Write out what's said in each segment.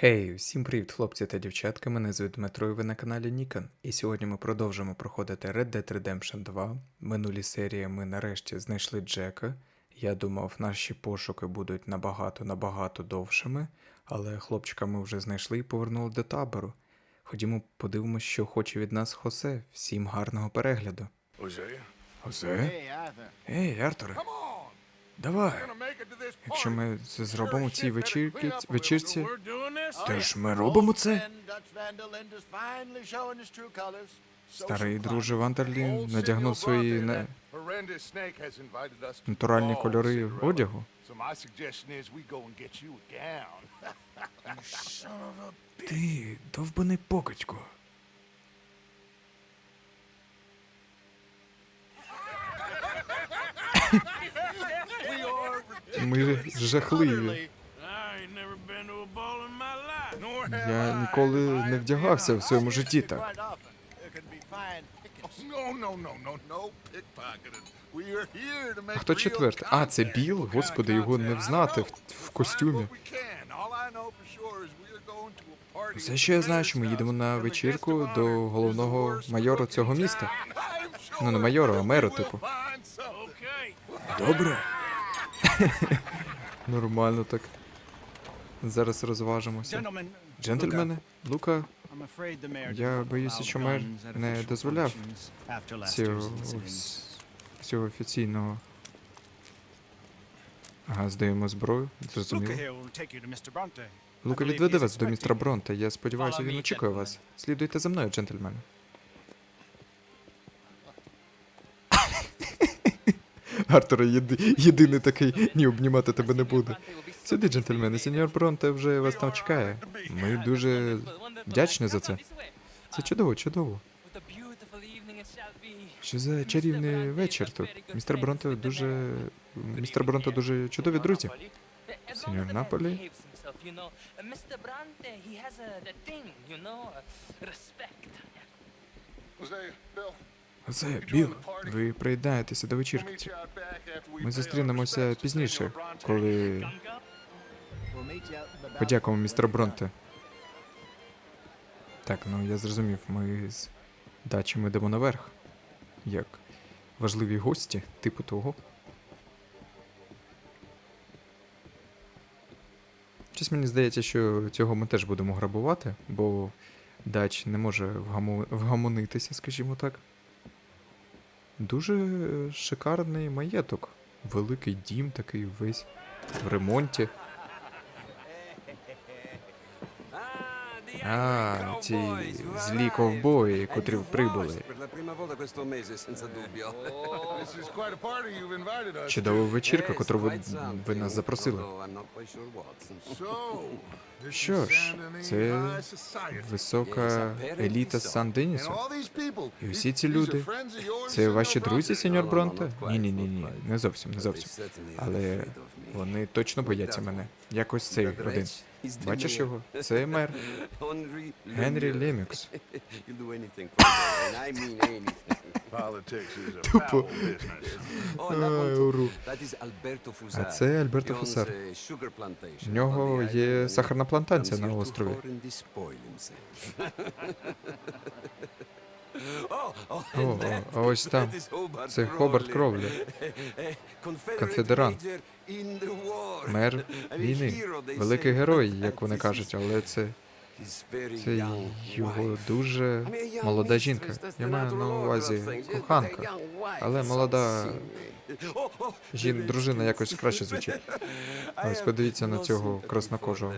Хей, всім привіт, хлопці та дівчатка. Мене звуть Дмитро і ви на каналі Нікон. І сьогодні ми продовжимо проходити Red Dead Redemption 2. Минулі серії ми нарешті знайшли Джека. Я думав, наші пошуки будуть набагато набагато довшими, але хлопчика ми вже знайшли і повернули до табору. Ходімо, подивимось, що хоче від нас Хосе. Всім гарного перегляду. Hosea, Хосе? Ей, Артуре, давай. Якщо ми це зробимо цій вечірці, вечірці, то ж ми робимо це. Старий друже Вандерлін надягнув свої не... натуральні кольори одягу. Ти довбаний покидько. Ми жахливі. Я ніколи не вдягався в своєму житті так. А хто четвертий? А, це. Біл? Господи, його не взнати в, в костюмі. Все, що я знаю, що ми їдемо на вечірку до головного looking цього міста. Ну, не sure майору, а меру, типу. Добре. Нормально так. Зараз розважимося. Джентльмени, Лука, Я боюся, що мер не дозволяв цього, цього, офіційного. Ага, здаємо зброю, зрозуміло. Лука відведе вас до містера Бронте. Я сподіваюся, він очікує вас. Слідуйте за мною, джентльмени. Артур єди, єдиний такий, ні, обнімати тебе не буде. Сюди, джентльмени, сеньор Бронте вже вас там чекає. Ми дуже вдячні за це. Це чудово, чудово. Що за чарівний вечір тут? Містер Бронте дуже. Містер Бронте дуже чудові друзі. Сеньор Наполі. Mr. Bronte, he has a, a thing, you know, respect. Оце, Біл, ви приєднаєтеся до вечірки. Ми зустрінемося пізніше, коли подякуємо we're Бронте. Так, ну я зрозумів, ми з дачі ми йдемо наверх. Як важливі гості, типу того. Щось мені здається, що цього ми теж будемо грабувати, бо дач не може вгаму... вгамонитися, скажімо так. Дуже е, шикарний маєток. Великий дім такий весь в ремонті. А, ці злі ковбої, котрі прибули. Чудова вечірка, котру ви, ви нас запросили. Що ж, це висока еліта these people, І всі ці люди. Це ваші друзі, сеньор Бронте? Ні, ні, ні, ні, не зовсім, не зовсім. Але вони точно бояться мене. Якось цей один. Бачиш його? Це мер Генрі. Лемікс. Тупо. Oh, Ай, уру. А це Альберто Фусар. В нього є сахарна плантація на острові. Oh, oh, О, а ось там. Це Хобарт. Кровлі, Eh, Конфедерант. мер війни. Великий герой, як вони кажуть, але це, це його дуже молода жінка. Я маю на увазі коханка. Але молода. Oh, oh, жін, дружина якось краще звучить. Ось подивіться на цього краснокожого.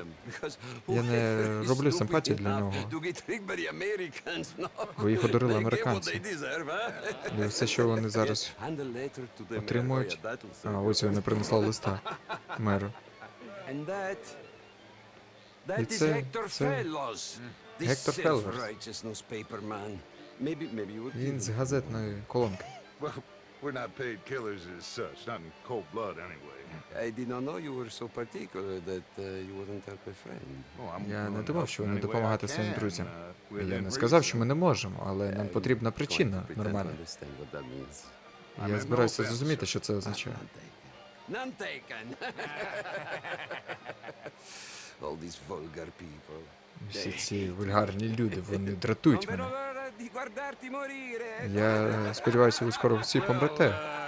Я не роблю симпатії для нього. Бо їх what американці. І все, що вони зараз отримують. Oh, А ось вони принесла листа меру. І is це- Hector це Гектор would Він з газетної колонки. We're not paid killers as such, not in cold blood anyway. I did not know you were so particular that uh, you wouldn't help a friend. Oh, Я не думав, що I допомагати своїм друзям. uh, Я не сказав, що ми не можемо, але нам потрібна причина нормальна. Я збираюся зрозуміти, що це означає. None taken. All these vulgar people. Всі ці вульгарні люди, вони дратують мене. Я сподіваюся, ви скоро всі помрете. Uh,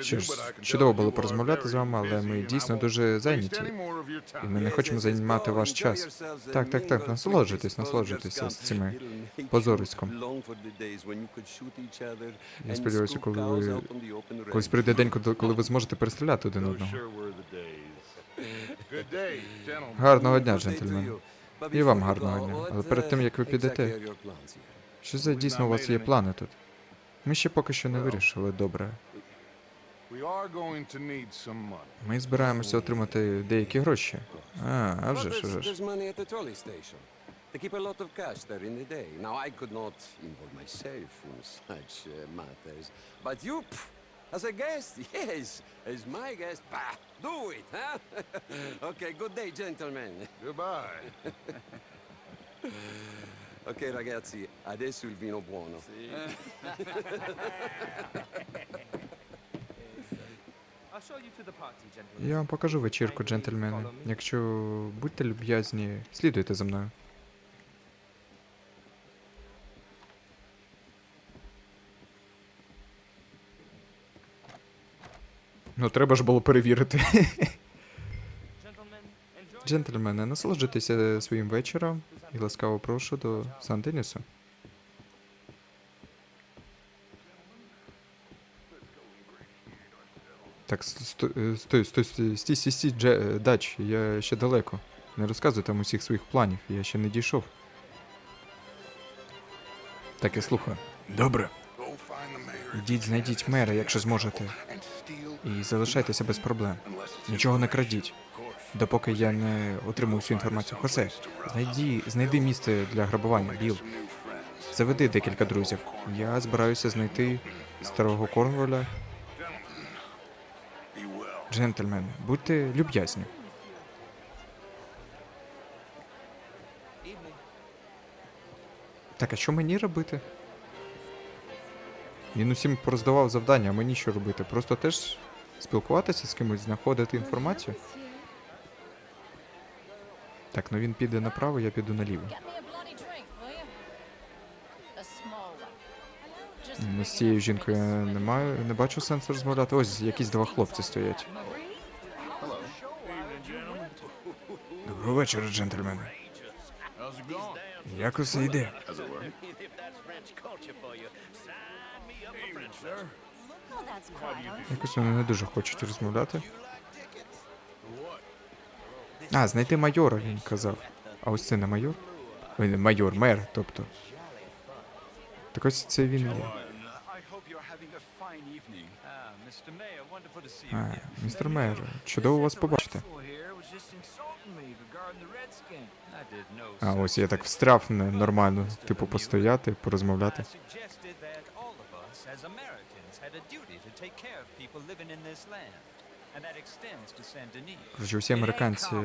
Що ж, чудово було порозмовляти з вами, але ми дійсно дуже зайняті. І ми не хочемо займати ваш час. Так, так, так, насолоджуйтесь, насолоджуйтеся з цими позориськом. Я сподіваюся, коли ви колись прийде день, коли- ви зможете перестріляти один одного. sure were the days. Good day, gentlemen. Гарного дня, джентльмени. І вам гарного дня. Але перед тим, як ви підете, що за дійсно у вас є плани тут? Ми ще поки що не вирішили, добре. Ми збираємося отримати деякі гроші. А, а вже ж, вже ж. Uh, as a guest, yes, as my guest, bah, do it, huh? okay, good day, gentlemen. Goodbye. Ok, ragazzi, adesso il vino buono. Я вам покажу вечірку, джентльмени. Якщо будьте люб'язні, слідуйте за мною. Ну, треба ж було перевірити. Джентльмени, насолоджуйтеся своїм вечором і ласкаво прошу до Сан-Денісу. Так, е, стой, стой, стой, стій, стій, стій, Дже, е, Дач, я ще далеко. Не розказуй там усіх своїх планів, я ще не дійшов. Так, я слухаю. Добре. Ідіть, знайдіть мера, якщо зможете, і залишайтеся без проблем. Нічого не крадіть, допоки я не отримую всю інформацію. Хосе, знайди, знайди місце для грабування, Біл. Заведи декілька друзів. Я збираюся знайти старого Корнволя. Джентльмени, будьте люб'язні. Так, а що мені робити? Він усім пороздавав завдання, а мені що робити? Просто теж спілкуватися з кимось, знаходити інформацію? Так, ну він піде направо, я піду наліво. Ну, з цією жінкою я не маю, не бачу сенсу розмовляти. Ось якісь два хлопці стоять. Доброго вечора, джентльмени. Як усе йде? Якось вони не дуже хочуть розмовляти. А, знайти майора, він казав. А ось це не майор? Ой, майор, мер, тобто. Так ось це він є. А, містер мер, чудово вас побачити. А ось я так встряв нормально, типу постояти, порозмовляти. I suggested that all of us, as Americans, had a duty to take care of people living in this land. And that extends to Saint Denis. Коротше, всі американці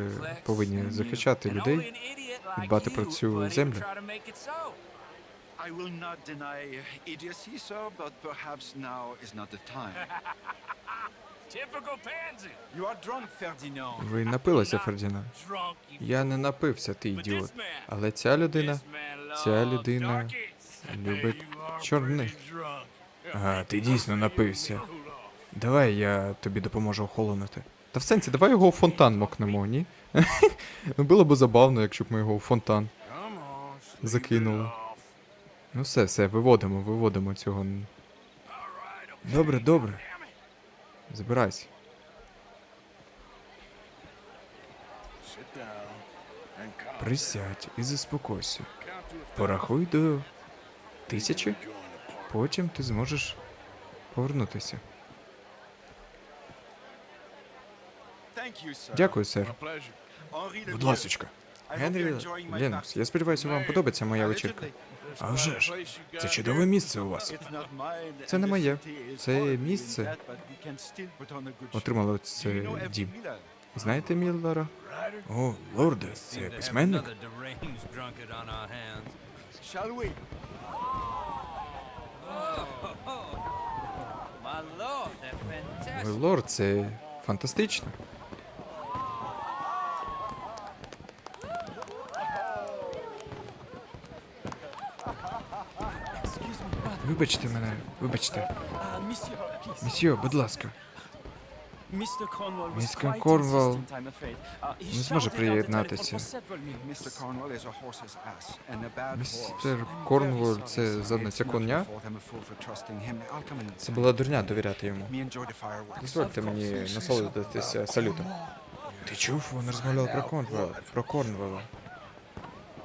повинні захищати людей і дбати про цю землю. I will not deny idiocy, sir, but perhaps now is not the time. Typical pansy. You are drunk, Ferdinand. Ви напилися, Фердінанд. Я не напився, ти ідіот. Але ця людина. ця людина любить чорних. Ага, ти дійсно напився. Давай я тобі допоможу охолонути. Та в сенсі, давай його у фонтан мокнемо, ні? ну було б забавно, якщо б ми його у фонтан закинули. Ну все, все, виводимо, виводимо цього. Добре, добре. Збирайся. Присядь і заспокойся. Порахуй до тисячі. Потім ти зможеш повернутися. Дякую, сер. Будь ласочка. Генрі Ленокс, я сподіваюся, вам подобається моя вечірка. А вже ж, це чудове місце у вас. Це не моє. Це місце. you це дім. Знаєте Міллера? О, лорде, це письменник? Мой лорд, це фантастично. Вибачте мене, вибачте. Місьо, будь ласка. Mr. Cornwall was Містер. Uh, he не зможе приєднатися. Містер very це задниця коня. Це була дурня довіряти йому. Дозвольте мені насолодитися салютом. Ти чув? Вони розмовляли про Корнвелла. Про Корнвелла.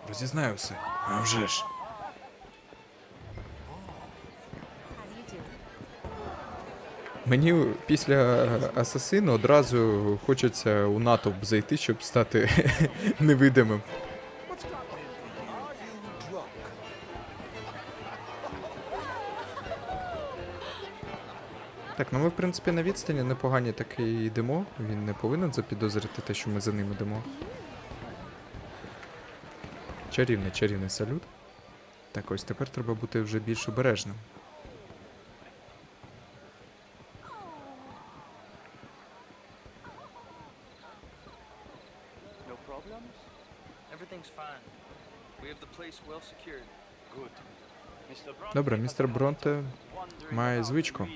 Розізнаю все. А вже ж. Мені після асасину одразу хочеться у натовп зайти, щоб стати невидимим. Так, ну ми в принципі на відстані непогані таки йдемо. Він не повинен запідозрити те, що ми за ним йдемо. Чарівний, чарівний салют. Так, ось тепер треба бути вже більш обережним. Problems? Everything's fine. We have the place well secured. Good. Mr. Bronte Добре, містер Бронте має звичку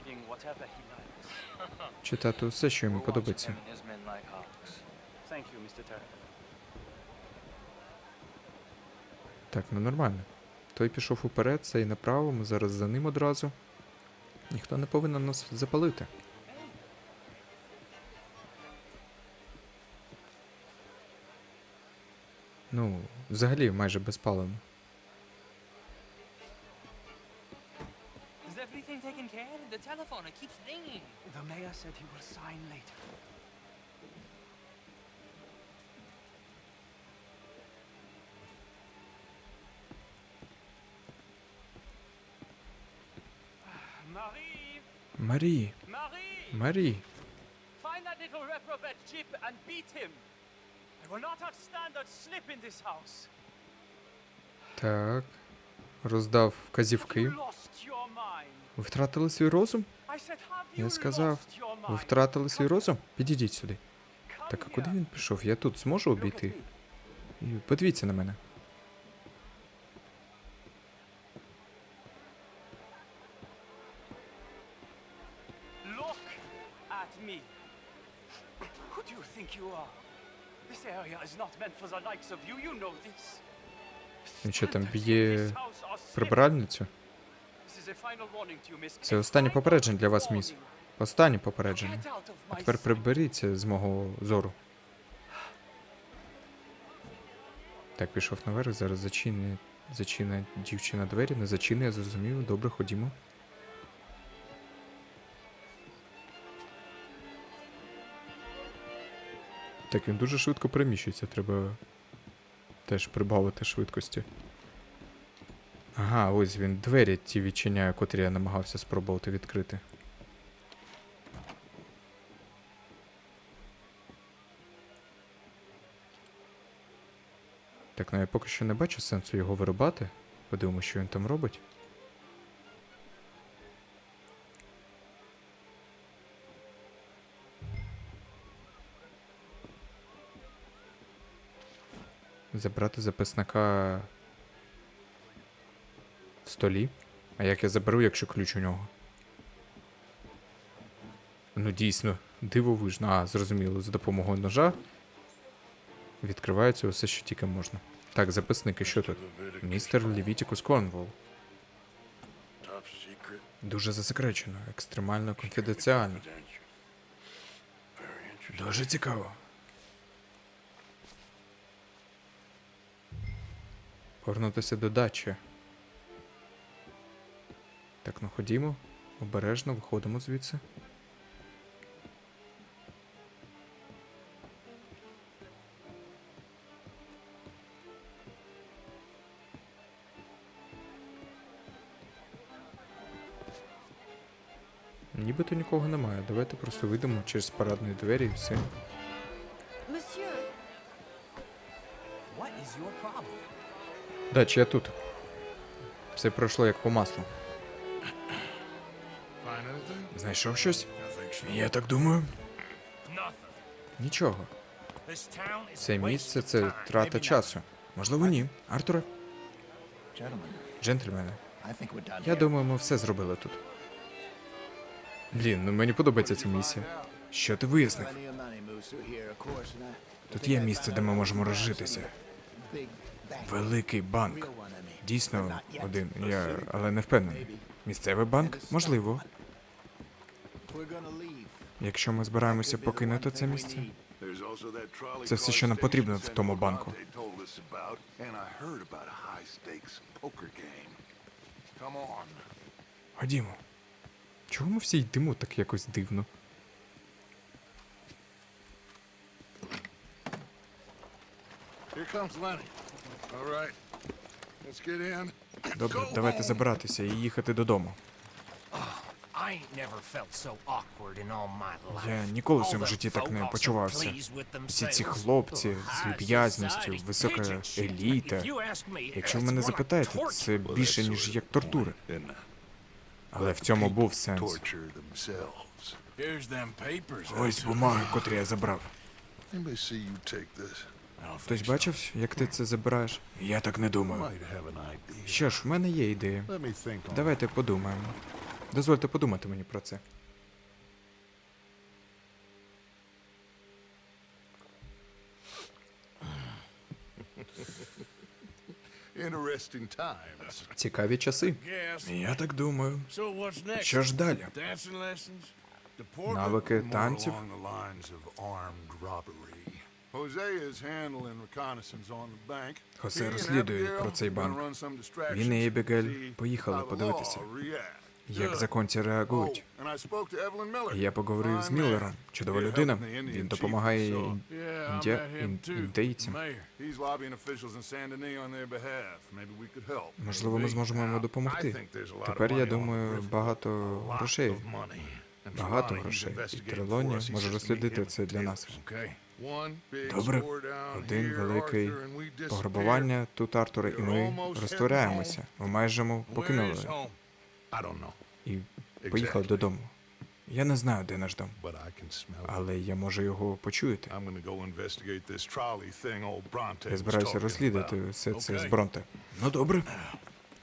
читати усе, що йому подобається. Так, ну нормально. Той пішов уперед, цей направо, ми зараз за ним одразу. Ніхто не повинен нас запалити. Ну, взагалі майже безпалено. Is everything taken care? The telephone, it keeps ringing. The mayor said he will sign later. Marie! Марі, Marie! Марі. Find that little reprobate Jip and beat him. Так. Роздав вказівки. Ви втратили свій розум? Я сказав, ви втратили свій розум? Підійдіть сюди. Так, а куди він пішов? Я тут зможу обійти? Подивіться на мене. Він що там б'є прибиральницю? Це останнє попередження для вас, міс. Останнє попередження. А тепер приберіться з мого зору. Так, пішов наверх, зараз зачинить, зачинить дівчина двері, не зачинить, я зрозумів. Добре, ходімо. Так, він дуже швидко переміщується, треба теж прибавити швидкості. Ага, ось він двері ті відчиняє, котрі я намагався спробувати відкрити. Так, ну я поки що не бачу сенсу його вирубати. Подивимося, що він там робить. Забрати записника в столі. А як я заберу, якщо ключ у нього? Ну, дійсно, дивовижно. А, зрозуміло, за допомогою ножа відкривається усе, що тільки можна. Так, записники, що тут? Містер Левітікус Корнвол. Дуже засекречено, екстремально конфіденціально. Дуже цікаво. Повернутися до дачі. Так, ну ходімо. Обережно виходимо звідси. Нібито нікого немає. Давайте просто вийдемо через парадні двері і все. Дача, я тут. Все пройшло як по маслу. Знайшов щось? Я так думаю. Нічого. Це місце це трата часу. Можливо, ні. Артуре, джентльмени, Я думаю, ми все зробили тут. Блін, ну мені подобається ця місія. Що ти вияснив? Тут є місце, де ми можемо розжитися. Великий банк. Дійсно, один. Я але не впевнений. Місцевий банк? Можливо. Якщо ми збираємося покинути це місце, Це все, що нам потрібно в тому банку. Ходімо. Чого ми всі йдемо так якось дивно? Here comes Lenny. All right. Let's get in. Добре, давайте забиратися і їхати додому. I ain't never felt so awkward in all my life. Я ніколи в своєму житті так не почувався. Всі ці хлопці з люб'язністю, висока еліта. Якщо ви мене запитаєте, це більше, ніж як тортури. Але в цьому був сенс. torture themselves. Here's them papers. Ось бумаги, котрі я забрав. Хтось бачив, як ти це забираєш? Я так не думаю. Що ж, в мене є ідея. Давайте подумаємо. Дозвольте подумати мені про це. Цікаві часи. Я так думаю. Що ж далі? Навики танців? Хосе розслідує про цей банк. Він і Ебігель поїхали подивитися, як законці реагують. Oh. І я поговорив з Міллером. Чудова людина. Він допомагає so ін- Yeah, I індя... met him ін- too. індейцям. Mayor. He's lobbying officials in Saint Denis on their behalf. Maybe we could help. Можливо, ми зможемо йому допомогти. Тепер, я думаю, багато грошей. Багато грошей. І Трелоні може розслідити це для нас. Добре. Один великий пограбування тут, Артуре, і ми розтворяємося. Ми майже покинули і поїхали додому. Я не знаю, де наш дом, але я можу його почуяти. Bronte Я збираюся розслідувати все це з. Бронте. Ну добре.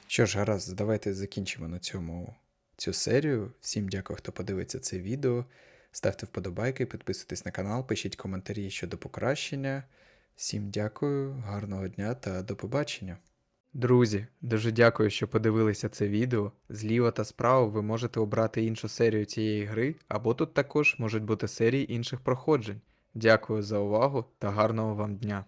Що ж, гаразд, давайте закінчимо на цьому цю серію. Всім дякую, хто подивиться це відео. Ставте вподобайки, підписуйтесь на канал, пишіть коментарі щодо покращення. Всім дякую, гарного дня та до побачення. Друзі, дуже дякую, що подивилися це відео. Зліва та справа ви можете обрати іншу серію цієї гри, або тут також можуть бути серії інших проходжень. Дякую за увагу та гарного вам дня!